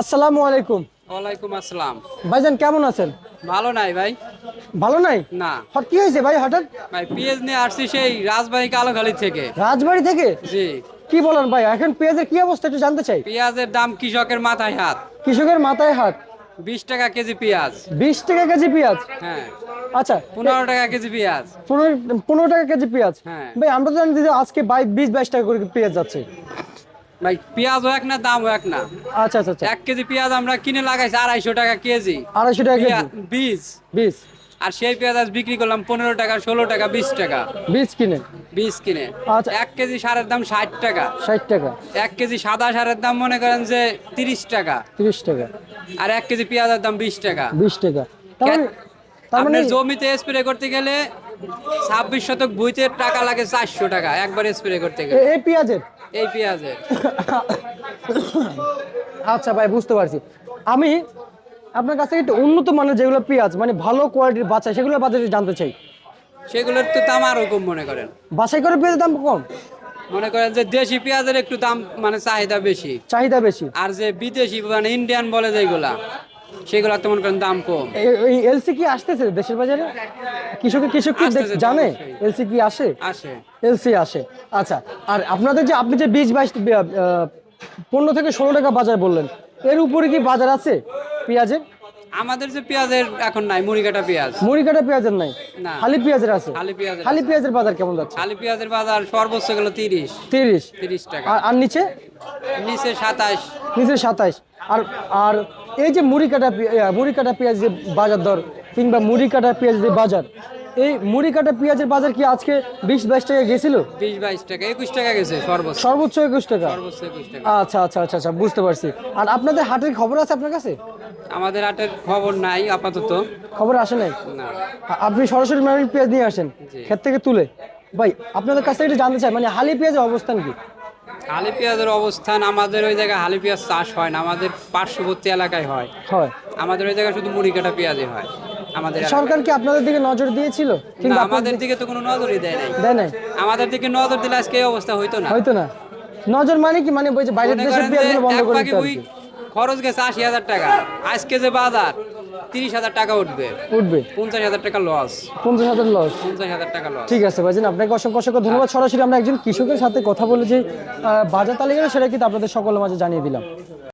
আসসালামু আলাইকুম। ওয়ালাইকুম আসসালাম। ভাইজান কেমন আছেন? ভালো নাই ভাই। ভালো নাই? না। হট কি হয়েছে ভাই হঠাৎ? ভাই পেঁয়াজ নিয়ে আসছি সেই রাজবাড়ি কালোখালি থেকে। রাজবাড়ি থেকে? জি। কি বলেন ভাই এখন পেঁয়াজের কি অবস্থা একটু জানতে চাই। পেঁয়াজের দাম কৃষকের মাথায় হাত। কৃষকের মাথায় হাত। বিশ টাকা কেজি পেঁয়াজ। বিশ টাকা কেজি পেঁয়াজ? হ্যাঁ। আচ্ছা পনেরো টাকা কেজি পেঁয়াজ। পনেরো পনেরো টাকা কেজি পেঁয়াজ। হ্যাঁ। ভাই আমরা তো জানি যে আজকে বাইশ বিশ বাইশ টাকা করে পেঁয়াজ যাচ্ছে। ভাই পেঁয়াজও এক না দামও এক না। আচ্ছা আচ্ছা আচ্ছা। এক কেজি পেঁয়াজ আমরা কিনে লাগাইছি আড়াইশো টাকা কেজি। আড়াইশো টাকা কেজি? বীজ। বীজ। আর সেই পেঁয়াজ আজ বিক্রি করলাম পনেরো টাকা ষোলো টাকা বিশ টাকা। বীজ কিনে? বীজ কিনে। আচ্ছা। এক কেজি সারের দাম ষাট টাকা। ষাট টাকা। এক কেজি সাদা সারের দাম মনে করেন যে তিরিশ টাকা। তিরিশ টাকা। আর এক কেজি পেঁয়াজের দাম বিশ টাকা। বিশ টাকা। মানে মানে আপনার জমিতে স্প্রে করতে গেলে ছাব্বিশ শতক বুইতে টাকা লাগে চারশো টাকা একবার স্প্রে করতে গেলে। এই পেঁয়াজের? এই পেঁয়াজের। আচ্ছা ভাই বুঝতে পারছি। আমি আপনার কাছে একটু উন্নত মানের যেগুলো পেঁয়াজ মানে ভালো কোয়ালিটির বাচ্চা সেগুলো বাজারে জানতে চাই। সেগুলোর তো দাম আরও কম মনে করেন। বাছাই করে পেঁয়াজের দাম কম? মনে করেন যে দেশি পেঁয়াজের একটু দাম মানে চাহিদা বেশি। চাহিদা বেশি। আর যে বিদেশি মানে ইন্ডিয়ান বলে যেগুলা। সেগুলা তো মনে করেন দাম কম। এই এলসি কি আসতেছে দেশের বাজারে? কৃষক কৃষক কি জানে? এলসি কি আসে? আসে। এলসি আসে। আচ্ছা আর আপনাদের যে আপনি যে বীজ বাইশ পনেরো থেকে ষোলো টাকা বাজার বললেন এর উপরে কি বাজার আছে পেঁয়াজের? আমাদের যে পেঁয়াজের এখন নাই মুড়ি কাটা পেঁয়াজ। মুড়ি কাটা পেঁয়াজের নাই? না। খালি পেঁয়াজের আছে? খালি পেঁয়াজের খালি পেঁয়াজের বাজার কেমন যাচ্ছে? খালি পেঁয়াজের বাজার সর্বোচ্চ গেল তিরিশ। তিরিশ। তিরিশ টাকা। আর নিচে? নিচে সাতাশ। নিচে সাতাইশ আর আর এই যে মুড়ি কাটা মুড়ি কাটা পেঁয়াজ যে বাজার দর কিংবা মুড়ি কাটা পেঁয়াজ যে বাজার এই মুড়ি কাটা পেঁয়াজের বাজার কি আজকে বিশ বাইশ টাকা গেছিল? বিশ বাইশ টাকা একুশ টাকা গেছে সর্বোচ্চ। সর্বোচ্চ একুশ টাকা? আচ্ছা আচ্ছা আচ্ছা আচ্ছা বুঝতে পারছি। আর আপনাদের হাটের খবর আছে আপনার কাছে? আমাদের হাটের খবর নাই আপাতত। খবর আসে নাই? আপনি সরাসরি মানে পেঁয়াজ নিয়ে আসেন জি। ক্ষেত থেকে তুলে। ভাই আপনাদের কাছ থেকে একটু জানতে চাই মানে হালি পেঁয়াজের অবস্থান কি? হালি পেঁয়াজের অবস্থান আমাদের ওই জায়গায় হালি পেঁয়াজ চাষ হয় না আমাদের পার্শ্ববর্তী এলাকায় হয়। হয়। আমাদের ওই জায়গায় শুধু মুড়ি কাটা পেঁয়াজই হয়। আমাদের সরকার কি আপনাদের দিকে নজর দিয়েছিল? কিংবা আমাদের দিকে? তো কোনো নজরই দেয় নাই। দেয় নাই? আমাদের দিকে নজর দিলে আজকে এই অবস্থা হইতো না। হয়তো না। নজর মানে কি? মানে ওই যে বাইরের পেঁয়াজগুলো বন্ধ করে দিতে। খরচ গেছে আশি হাজার টাকা। আজকে যে বাজার তিরিশ হাজার টাকা উঠবে। উঠবে? পঞ্চাশ হাজার টাকা লস পঞ্চাশ হাজার লস পঞ্চাশ হাজার টাকা লস ঠিক আছে ভাইজান আপনাকে অসংখ্য অসংখ্য ধন্যবাদ। সরাসরি আমরা একজন কৃষকের সাথে কথা বলে যে বাজার তালিকা সেটা কিন্তু আপনাদের সকলের মাঝে জানিয়ে দিলাম।